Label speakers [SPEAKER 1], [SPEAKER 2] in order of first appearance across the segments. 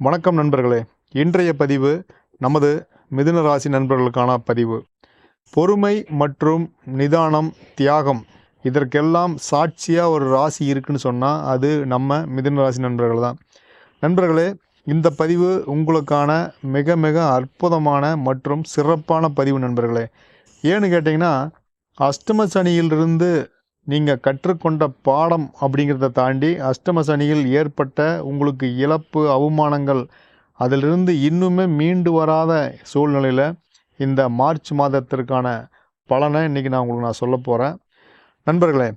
[SPEAKER 1] வணக்கம் நண்பர்களே. இன்றைய பதிவு நமது மிதுன ராசி நண்பர்களுக்கான பதிவு. பொறுமை மற்றும் நிதானம் தியாகம் இதற்கெல்லாம் சாட்சியாக ஒரு ராசி இருக்குன்னு சொன்னால் அது நம்ம மிதுன ராசி நண்பர்கள் தான். நண்பர்களே இந்த பதிவு உங்களுக்கான மிக மிக அற்புதமான மற்றும் சிறப்பான பதிவு நண்பர்களே. ஏன்னு கேட்டிங்கன்னா அஷ்டம சனியிலிருந்து நீங்கள் கற்றுக்கொண்ட பாடம் அப்படிங்கிறத தாண்டி அஷ்டம சனியில் ஏற்பட்ட உங்களுக்கு இழப்பு அவமானங்கள் அதிலிருந்து இன்னுமே மீண்டு வராத சூழ்நிலையில் இந்த மார்ச் மாதத்திற்கான பலனை இன்றைக்கி நான் உங்களுக்கு நான் சொல்ல போகிறேன் நண்பர்களே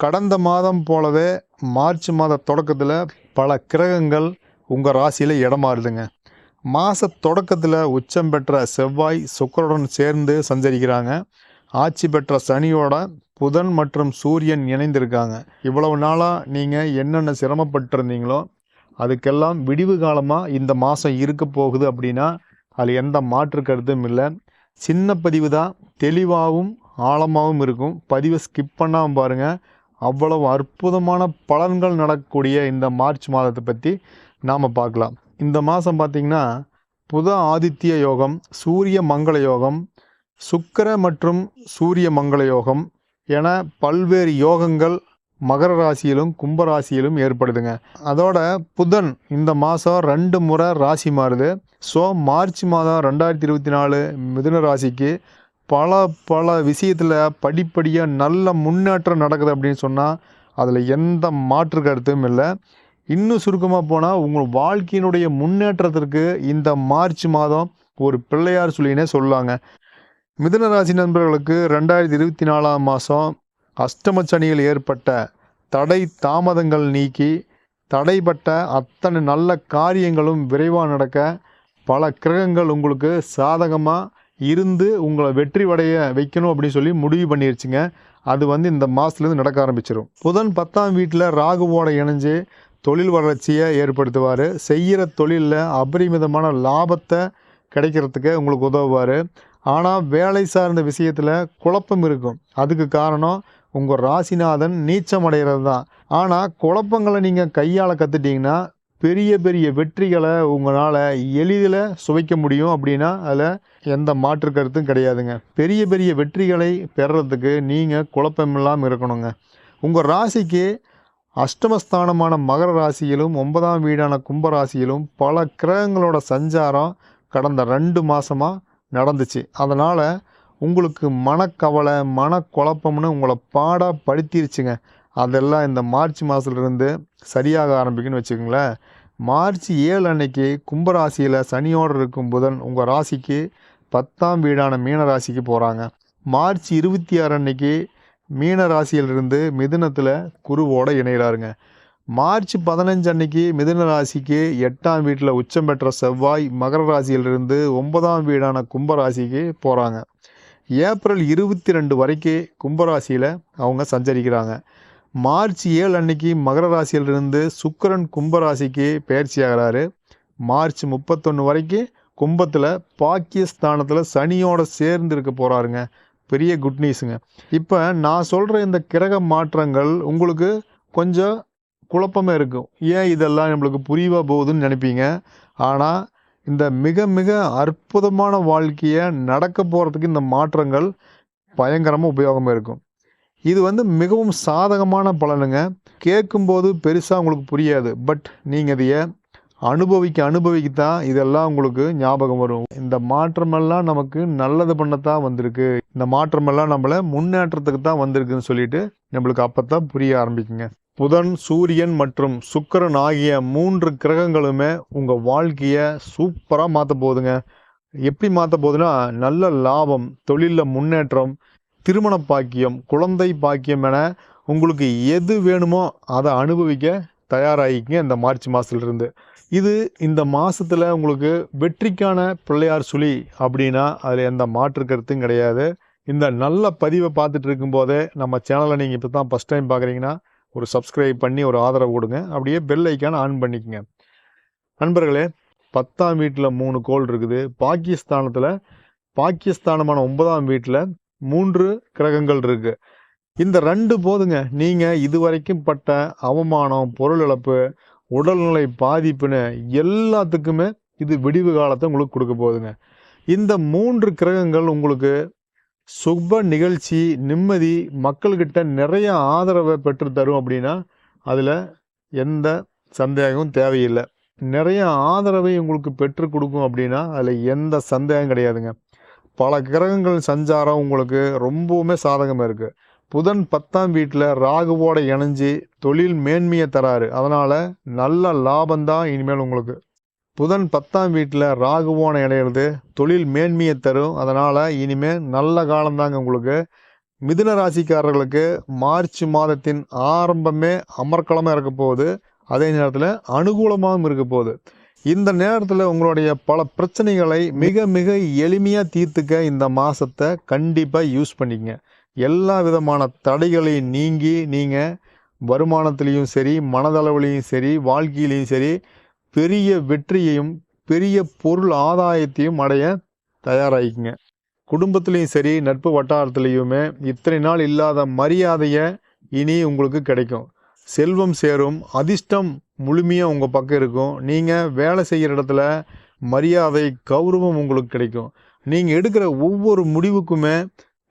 [SPEAKER 1] கடந்த மாதம் போலவே மார்ச் மாத தொடக்கத்தில் பல கிரகங்கள் உங்கள் ராசியில் இடமாறுதுங்க மாத தொடக்கத்தில் உச்சம் பெற்ற செவ்வாய் சுக்கரனுடன் சேர்ந்து சஞ்சரிக்கிறாங்க. ஆட்சி பெற்ற சனியோட புதன் மற்றும் சூரியன் இணைந்திருக்காங்க. இவ்வளவு நாளாக நீங்கள் என்னென்ன சிரமப்பட்டிருந்தீங்களோ அதுக்கெல்லாம் விடிவு காலமாக இந்த மாதம் இருக்க போகுது அப்படின்னா அதில் எந்த மாற்று கருத்தும் இல்லை. சின்ன பதிவு தான் தெளிவாகவும் ஆழமாகவும் இருக்கும். பதிவை ஸ்கிப் பண்ணாமல் பாருங்கள் அவ்வளவு அற்புதமான பலன்கள் நடக்கக்கூடிய இந்த மார்ச் மாதத்தை பற்றி நாம் பார்க்கலாம். இந்த மாதம் பார்த்திங்கன்னா புத ஆதித்ய யோகம் சூரிய மங்கள யோகம் சுக்கிர மற்றும் சூரிய மங்கள யோகம் என பல்வேறு யோகங்கள் மகர ராசியிலும் கும்ப ராசியிலும் ஏற்படுதுங்க. அதோட புதன் இந்த மாதம் ரெண்டு முறை ராசி மாறுது. ஸோ மார்ச் மாதம் ரெண்டாயிரத்தி இருபத்தி நாலு மிதுன ராசிக்கு பல பல விஷயத்தில் படிப்படியாக நல்ல முன்னேற்றம் நடக்குது அப்படின்னு சொன்னால் அதில் எந்த மாற்று கருத்தும் இல்லை. இன்னும் சுருக்கமாக போனால் உங்கள் வாழ்க்கையினுடைய முன்னேற்றத்திற்கு இந்த மார்ச் மாதம் ஒரு பிள்ளையார் சொல்லினே சொல்லுவாங்க மிதுன ராசி நண்பர்களுக்கு ரெண்டாயிரத்தி இருபத்தி நாலாம் மாதம் அஷ்டமச்சனியில் ஏற்பட்ட தடை தாமதங்கள் நீக்கி தடைப்பட்ட அத்தனை நல்ல காரியங்களும் விரைவாக நடக்க பல கிரகங்கள் உங்களுக்கு சாதகமாக இருந்து உங்களை வெற்றி அடைய வைக்கணும் அப்படின்னு சொல்லி முடிவு பண்ணிருச்சுங்க. அது வந்து இந்த மாதத்துலேருந்து நடக்க ஆரம்பிச்சிடும் புதன் பத்தாம் வீட்டில் ராகுவோட இணைஞ்சு தொழில் வளர்ச்சியை ஏற்படுத்துவார். செய்கிற தொழிலில் அபரிமிதமான லாபத்தை கிடைக்கிறதுக்கு உங்களுக்கு உதவுவார். ஆனால் வேலை சார்ந்த விஷயத்தில் குழப்பம் இருக்கும். அதுக்கு காரணம் உங்கள் ராசிநாதன் நீச்சம் அடைகிறது தான் ஆனால் குழப்பங்களை நீங்கள் கையால் கற்றுட்டிங்கன்னா பெரிய பெரிய வெற்றிகளை உங்களால் எளிதில் சுவைக்க முடியும் அப்படின்னா அதில் எந்த மாற்று கருத்தும் கிடையாதுங்க. பெரிய பெரிய வெற்றிகளை பெறுறதுக்கு நீங்கள் குழப்பமில்லாமல் இருக்கணுங்க. உங்கள் ராசிக்கு அஷ்டமஸ்தானமான மகர ராசியிலும் ஒன்பதாம் வீடான கும்பராசியிலும் பல கிரகங்களோட சஞ்சாரம் கடந்த ரெண்டு மாதமாக நடந்துச்சு. அதனால் உங்களுக்கு மனக்கவலை மனக்குழப்பம்னு உங்களை பாடாக படுத்திருச்சுங்க. அதெல்லாம் இந்த மார்ச் மாதத்துலேருந்து சரியாக ஆரம்பிக்குன்னு வச்சுக்கோங்களேன். மார்ச் ஏழு அன்னைக்கு கும்பராசியில் சனியோடு இருக்கும் புதன் உங்கள் ராசிக்கு பத்தாம் வீடான மீன ராசிக்கு போகிறாங்க மார்ச் இருபத்தி ஆறு அன்னைக்கு மீன ராசியிலிருந்து மிதுனத்தில் குருவோட இணைகிறாருங்க மார்ச் பதினஞ்சு அன்னைக்கு மிதுன ராசிக்கு எட்டாம் வீட்டில் உச்சம் பெற்ற செவ்வாய் மகர ராசியிலிருந்து ஒன்பதாம் வீடான கும்பராசிக்கு போகிறாங்க ஏப்ரல் இருபத்தி ரெண்டு வரைக்கும் கும்பராசியில் அவங்க சஞ்சரிக்கிறாங்க. மார்ச் ஏழு அன்னைக்கு மகர ராசியிலிருந்து சுக்கரன் கும்பராசிக்கு பயிற்சி ஆகிறாரு. மார்ச் முப்பத்தொன்று வரைக்கும் கும்பத்தில் பாக்கியஸ்தானத்தில் சனியோடு சேர்ந்து இருக்க போகிறாருங்க பெரிய குட் நியூஸுங்க இப்போ நான் சொல்கிற இந்த கிரக மாற்றங்கள் உங்களுக்கு கொஞ்சம் குழப்பமே இருக்கும். ஏன் இதெல்லாம் நம்மளுக்கு புரியவா போகுதுன்னு நினைப்பீங்க? ஆனால் இந்த மிக மிக அற்புதமான வாழ்க்கையை நடக்க போகிறதுக்கு இந்த மாற்றங்கள் பயங்கரமாக உபயோகமாக இருக்கும். இது வந்து மிகவும் சாதகமான பலனுங்க. கேட்கும்போது பெருசாக உங்களுக்கு புரியாது. பட் நீங்கள் இதைய அனுபவிக்க அனுபவிக்கத்தான் இதெல்லாம் உங்களுக்கு ஞாபகம் வரும். இந்த மாற்றமெல்லாம் நமக்கு நல்லது பண்ணத்தான் வந்திருக்கு. இந்த மாற்றமெல்லாம் நம்மளை முன்னேற்றத்துக்கு தான் வந்திருக்குன்னு சொல்லிட்டு நம்மளுக்கு அப்போ தான் புரிய ஆரம்பிக்குங்க. புதன் சூரியன் மற்றும் சுக்கரன் ஆகிய மூன்று கிரகங்களுமே உங்கள் வாழ்க்கையை சூப்பராக மாற்ற போகுதுங்க. எப்படி மாற்ற போகுதுன்னா நல்ல லாபம் தொழிலில் முன்னேற்றம் திருமண பாக்கியம் குழந்தை பாக்கியம் என உங்களுக்கு எது வேணுமோ அதை அனுபவிக்க தயாராகிங்க இந்த மார்ச் மாதத்துலேருந்து இது இந்த மாதத்தில் உங்களுக்கு வெற்றிக்கான பிள்ளையார் சுழி அப்படின்னா அதில் எந்த மாற்று கருத்தும் கிடையாது. இந்த நல்ல பதிவை பார்த்துட்டு இருக்கும்போதே நம்ம சேனலை நீங்கள் இப்போ தான் ஃபஸ்ட் டைம் பார்க்குறீங்கன்னா ஒரு சப்ஸ்கிரைப் பண்ணி ஒரு ஆதரவு கொடுங்க. அப்படியே பெல் ஐக்கான ஆன் பண்ணிக்கோங்க. நண்பர்களே பத்தாம் வீட்டில் மூணு கோள் இருக்குது. பாகிஸ்தானத்தில் பாகிஸ்தானமான ஒன்பதாம் வீட்டில் மூன்று கிரகங்கள் இருக்குது இந்த ரெண்டு போதுங்க. நீங்கள் இதுவரைக்கும் பட்ட அவமானம் பொருள் இழப்பு உடல்நிலை பாதிப்புன்னு எல்லாத்துக்குமே இது விடிவு காலத்தை உங்களுக்கு கொடுக்க போகுதுங்க. இந்த மூன்று கிரகங்கள் உங்களுக்கு சுப நிகழ்ச்சி நிம்மதி மக்கள்கிட்ட நிறைய ஆதரவை பெற்று தரும் அப்படின்னா அதில் எந்த சந்தேகமும் தேவையில்லை. நிறைய ஆதரவை உங்களுக்கு பெற்று கொடுக்கும் அப்படின்னா அதில் எந்த சந்தேகம் கிடையாதுங்க. பல கிரகங்கள் சஞ்சாரம் உங்களுக்கு ரொம்பவுமே சாதகமாக இருக்குது புதன் பத்தாம் வீட்டில் ராகுவோட இணைஞ்சு தொழில் மேன்மையை தராரு. அதனால் நல்ல லாபம்தான் இனிமேல் உங்களுக்கு. புதன் பத்தாம் வீட்டில் ராகுவோன இணையிறது தொழில் மேன்மையை தரும். அதனால் இனிமேல் நல்ல காலம்தாங்க உங்களுக்கு. மிதுன ராசிக்காரர்களுக்கு மார்ச் மாதத்தின் ஆரம்பமே அமர்க்களமாக இருக்க போகுது. அதே நேரத்தில் அனுகூலமாகவும் இருக்க போகுது. இந்த நேரத்தில் உங்களுடைய பல பிரச்சனைகளை மிக மிக எளிமையாக தீர்த்துக்க இந்த மாதத்தை கண்டிப்பாக யூஸ் பண்ணிக்கங்க. எல்லா விதமான தடைகளையும் நீங்கி நீங்கள் வருமானத்துலேயும் சரி மனதளவுலேயும் சரி வாழ்க்கையிலையும் சரி பெரிய வெற்றியையும் பெரிய பொருள் ஆதாயத்தையும் அடைய தயாராகிக்குங்க. குடும்பத்துலேயும் சரி நட்பு வட்டாரத்துலேயுமே இத்தனை நாள் இல்லாத மரியாதையை இனி உங்களுக்கு கிடைக்கும். செல்வம் சேரும் அதிர்ஷ்டம் முழுமையாக உங்கள் பக்கம் இருக்கும். நீங்கள் வேலை செய்கிற இடத்துல மரியாதை கௌரவம் உங்களுக்கு கிடைக்கும். நீங்கள் எடுக்கிற ஒவ்வொரு முடிவுக்குமே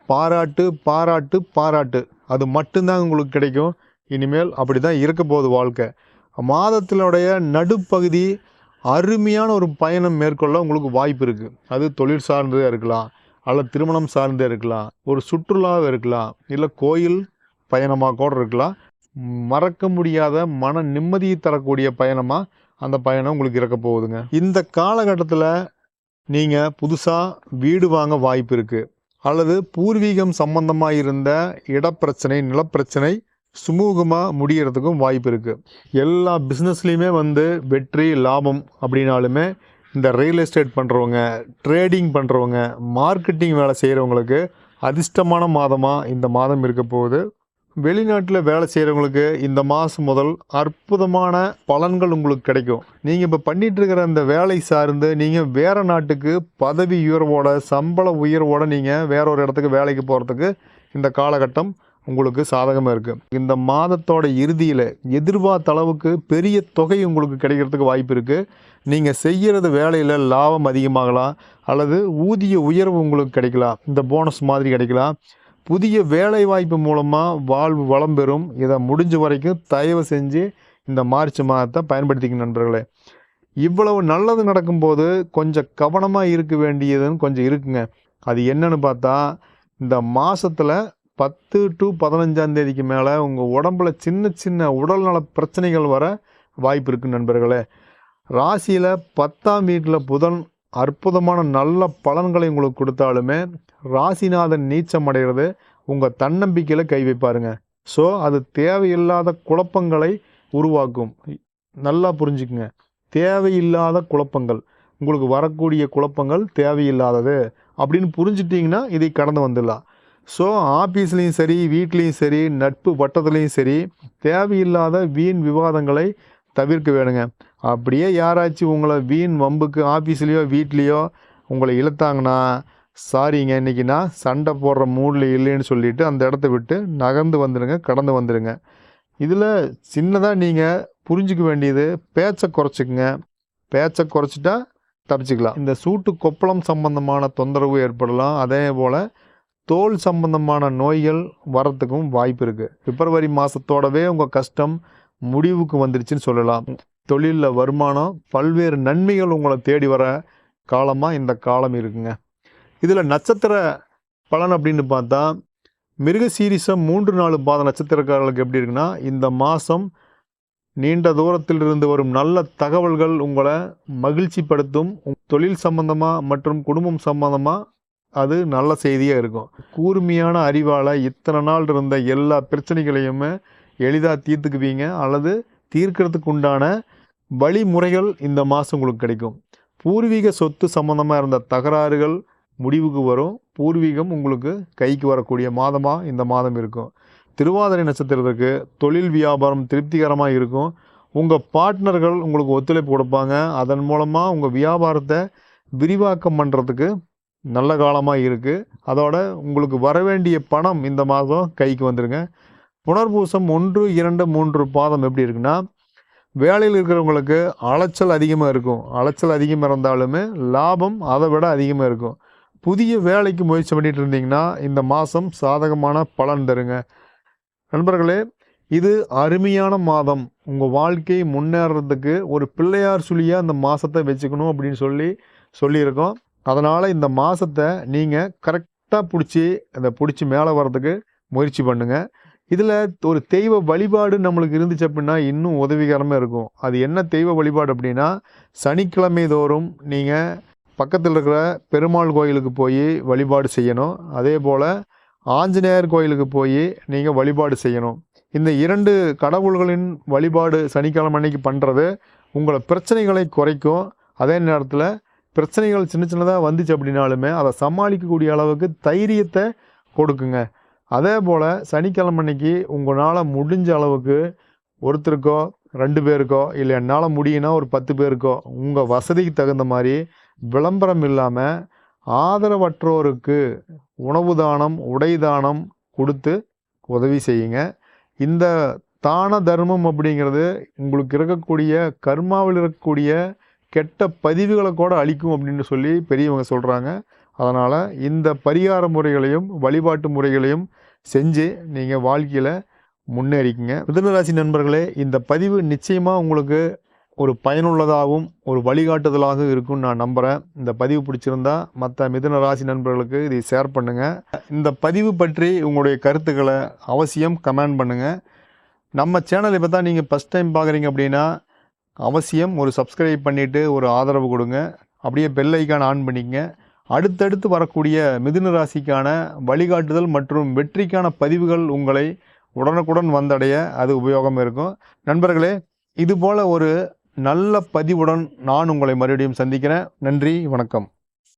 [SPEAKER 1] பாராட்டு பாராட்டு பாராட்டு. அது மட்டும்தான் உங்களுக்கு கிடைக்கும். இனிமேல் அப்படி தான் இருக்க போகுது வாழ்க்கை. மாதத்தினுடைய நடுப்பகுதி அருமையான ஒரு பயணம் மேற்கொள்ள உங்களுக்கு வாய்ப்பு இருக்குது அது தொழில் சார்ந்ததாக இருக்கலாம் அல்லது திருமணம் சார்ந்தே இருக்கலாம் ஒரு சுற்றுலாவாக இருக்கலாம் இல்லை கோயில் பயணமாக கூட இருக்கலாம். மறக்க முடியாத மன நிம்மதியை தரக்கூடிய பயணமாக அந்த பயணம் உங்களுக்கு இருக்க போகுதுங்க. இந்த காலகட்டத்தில் நீங்கள் புதுசாக வீடு வாங்க வாய்ப்பு இருக்குது அல்லது பூர்வீகம் சம்பந்தமாக இருந்த இடப்பிரச்சனை நிலப்பிரச்சனை சுமூகமாக முடியறதுக்கும் வாய்ப்பு இருக்குது எல்லா பிஸ்னஸ்லேயுமே வந்து வெற்றி லாபம் அப்படின்னாலுமே இந்த ரியல் எஸ்டேட் பண்ணுறவங்க ட்ரேடிங் பண்ணுறவங்க மார்க்கெட்டிங் வேலை செய்கிறவங்களுக்கு அதிர்ஷ்டமான மாதமாக இந்த மாதம் இருக்க போகுது. வெளிநாட்டில் வேலை செய்கிறவங்களுக்கு இந்த மாதம் முதல் அற்புதமான பலன்கள் உங்களுக்கு கிடைக்கும். நீங்கள் இப்போ பண்ணிகிட்ருக்கிற அந்த வேலை சார்ந்து நீங்கள் வேறு நாட்டுக்கு பதவி உயர்வோட சம்பள உயர்வோடு நீங்கள் வேற ஒரு இடத்துக்கு வேலைக்கு போகிறதுக்கு இந்த காலகட்டம் உங்களுக்கு சாதகமாக இருக்குது இந்த மாதத்தோட இறுதியில் எதிர்பார்த்த அளவுக்கு பெரிய தொகை உங்களுக்கு கிடைக்கிறதுக்கு வாய்ப்பு இருக்குது நீங்கள் செய்கிறது வேலையில் லாபம் அதிகமாகலாம் அல்லது ஊதிய உயர்வு உங்களுக்கு கிடைக்கலாம் இந்த போனஸ் மாதிரி கிடைக்கலாம். புதிய வேலை வாய்ப்பு மூலமாக வாழ்வு வளம் பெறும். இதை முடிஞ்ச வரைக்கும் தயவு செஞ்சு இந்த மார்ச் மாதத்தை பயன்படுத்திக்க நண்பர்களே. இவ்வளவு நல்லது நடக்கும்போது கொஞ்சம் கவனமாக இருக்க வேண்டியதுன்னு கொஞ்சம் இருக்குங்க. அது என்னன்னு பார்த்தா இந்த மாதத்தில் பத்து டு பதினஞ்சாம் தேதிக்கு மேலே உங்கள் உடம்புல சின்ன சின்ன உடல்நல பிரச்சனைகள் வர வாய்ப்பு இருக்குது நண்பர்களே. ராசியில் பத்தாம் வீட்டில் புதன் அற்புதமான நல்ல பலன்களை உங்களுக்கு கொடுத்தாலுமே ராசிநாதன் நீச்சம் அடைகிறது. உங்கள் தன்னம்பிக்கையில் கை வைப்பாருங்க. ஸோ அது தேவையில்லாத குழப்பங்களை உருவாக்கும். நல்லா புரிஞ்சுக்குங்க. தேவையில்லாத குழப்பங்கள். உங்களுக்கு வரக்கூடிய குழப்பங்கள் தேவையில்லாதது. அப்படின்னு புரிஞ்சிட்டிங்கன்னா இதை கடந்து வந்துடலாம். ஸோ ஆஃபீஸ்லேயும் சரி வீட்லேயும் சரி நட்பு வட்டத்துலேயும் சரி தேவையில்லாத வீண் விவாதங்களை தவிர்க்க வேணுங்க. அப்படியே யாராச்சும் உங்களை வீண் வம்புக்கு ஆஃபீஸ்லேயோ வீட்லேயோ உங்களை இழுத்தாங்கன்னா சாரிங்க இன்றைக்கி நான் சண்டை போடுற மூடில் இல்லைன்னு சொல்லிவிட்டு அந்த இடத்த விட்டு நகர்ந்து வந்துடுங்க கடந்து வந்துடுங்க இதில் சின்னதாக நீங்கள் புரிஞ்சுக்க வேண்டியது பேச்சை குறைச்சிக்குங்க. பேச்சை குறைச்சிட்டா தப்பிச்சிக்கலாம். இந்த சூட்டு கொப்பளம் சம்பந்தமான தொந்தரவு ஏற்படலாம். அதே போல் தோல் சம்பந்தமான நோய்கள் வரத்துக்கும் வாய்ப்பு இருக்குது பிப்ரவரி மாதத்தோடவே உங்கள் கஷ்டம் முடிவுக்கு வந்துருச்சுன்னு சொல்லலாம். தொழிலில் வருமானம் பல்வேறு நன்மைகள் உங்களை தேடி வர காலமாக இந்த காலம் இருக்குங்க. இதில் நட்சத்திர பலன் அப்படின்னு பார்த்தா மிருகசீரிசம் மூன்று நாலு பாத நட்சத்திரக்காரர்களுக்கு எப்படி இருக்குன்னா இந்த மாதம் நீண்ட தூரத்தில் இருந்து வரும் நல்ல தகவல்கள் உங்களை மகிழ்ச்சிப்படுத்தும். தொழில் சம்பந்தமாக மற்றும் குடும்பம் சம்பந்தமாக அது நல்ல செய்தியாக இருக்கும். கூர்மையான அறிவால் இத்தனை நாள் இருந்த எல்லா பிரச்சனைகளையுமே எளிதாக தீர்த்துக்குவீங்க. அல்லது தீர்க்கிறதுக்கு உண்டான வழிமுறைகள் இந்த மாதம் உங்களுக்கு கிடைக்கும். பூர்வீக சொத்து சம்பந்தமாக இருந்த தகராறுகள் முடிவுக்கு வரும். பூர்வீகம் உங்களுக்கு கைக்கு வரக்கூடிய மாதமாக இந்த மாதம் இருக்கும். திருவாதிரை நட்சத்திரத்துக்கு தொழில் வியாபாரம் திருப்திகரமாக இருக்கும். உங்கள் பார்ட்னர்கள் உங்களுக்கு ஒத்துழைப்பு கொடுப்பாங்க. அதன் மூலமாக உங்கள் வியாபாரத்தை விரிவாக்கம் பண்ணுறதுக்கு நல்ல காலமாக இருக்குது அதோட உங்களுக்கு வர வேண்டிய பணம் இந்த மாதம் கைக்கு வந்துடுங்க புனர்பூசம் ஒன்று இரண்டு மூன்று பாதம் எப்படி இருக்குன்னா வேலையில் இருக்கிறவங்களுக்கு அலைச்சல் அதிகமாக இருக்கும். அலைச்சல் அதிகமாக இருந்தாலுமே லாபம் அதை விட அதிகமாக இருக்கும். புதிய வேலைக்கு முயற்சி பண்ணிட்டு இருந்தீங்கன்னா இந்த மாதம் சாதகமான பலன் தருங்க. நண்பர்களே இது அருமையான மாதம். உங்கள் வாழ்க்கை முன்னேறதுக்கு ஒரு பிள்ளையார் சுழியாக அந்த மாதத்தை வச்சுக்கணும் அப்படின்னு சொல்லி சொல்லியிருக்கோம். அதனால் இந்த மாதத்தை நீங்கள் கரெக்டாக பிடிச்சி அந்த பிடிச்சி மேலே வர்றதுக்கு முயற்சி பண்ணுங்கள் இதில் ஒரு தெய்வ வழிபாடு நம்மளுக்கு இருந்துச்சு அப்படின்னா இன்னும் உதவிகரமாக இருக்கும். அது என்ன தெய்வ வழிபாடு அப்படின்னா சனிக்கிழமை தோறும் நீங்கள் பக்கத்தில் இருக்கிற பெருமாள் கோயிலுக்கு போய் வழிபாடு செய்யணும். அதே போல் ஆஞ்சநேயர் கோயிலுக்கு போய் நீங்கள் வழிபாடு செய்யணும். இந்த இரண்டு கடவுள்களின் வழிபாடு சனிக்கிழமை அன்னைக்கு பண்ணுறது உங்களை பிரச்சனைகளை குறைக்கும். அதே நேரத்தில் பிரச்சனைகள் சின்ன சின்னதாக வந்துச்சு அப்படின்னாலுமே அதை சமாளிக்கக்கூடிய அளவுக்கு தைரியத்தை கொடுக்குங்க. அதே போல் சனிக்கிழமை அன்னைக்கு உங்களால் முடிஞ்ச அளவுக்கு ஒருத்தருக்கோ ரெண்டு பேருக்கோ இல்லை என்னால் முடியும்னா ஒரு பத்து பேருக்கோ உங்கள் வசதிக்கு தகுந்த மாதிரி விளம்பரம் இல்லாமல் ஆதரவற்றோருக்கு உணவு தானம் உடை தானம் கொடுத்து உதவி செய்யுங்க. இந்த தான தர்மம் அப்படிங்கிறது உங்களுக்கு இருக்கக்கூடிய கர்மாவில் இருக்கக்கூடிய கெட்ட பதிவுகளை கூட அழிக்கும் அப்படின்னு சொல்லி பெரியவங்க சொல்கிறாங்க அதனால் இந்த பரிகார முறைகளையும் வழிபாட்டு முறைகளையும் செஞ்சு நீங்கள் வாழ்க்கையில் முன்னேறிக்குங்க. மிதனராசி நண்பர்களே இந்த பதிவு நிச்சயமாக உங்களுக்கு ஒரு பயனுள்ளதாகவும் ஒரு வழிகாட்டுதலாகவும் இருக்கும்னு நான் நம்புகிறேன் இந்த பதிவு பிடிச்சிருந்தா மற்ற மிதன ராசி நண்பர்களுக்கு இதை ஷேர் பண்ணுங்கள் இந்த பதிவு பற்றி உங்களுடைய கருத்துக்களை அவசியம் கமெண்ட் பண்ணுங்கள் நம்ம சேனல் இப்போ தான் நீங்கள் ஃபஸ்ட் டைம் பார்க்குறீங்க அப்படின்னா அவசியம் ஒரு சப்ஸ்கிரைப் பண்ணிவிட்டு ஒரு ஆதரவு கொடுங்க. அப்படியே பெல் ஐக்கான் ஆன் பண்ணிக்கங்க. அடுத்தடுத்து வரக்கூடிய மிதுன ராசிக்கான வழிகாட்டுதல் மற்றும் வெற்றிக்கான பதிவுகள் உங்களை உடனுக்குடன் வந்தடைய அது உபயோகம் இருக்கும். நண்பர்களே இதுபோல் ஒரு நல்ல பதிவுடன் நான் உங்களை மறுபடியும் சந்திக்கிறேன். நன்றி வணக்கம்.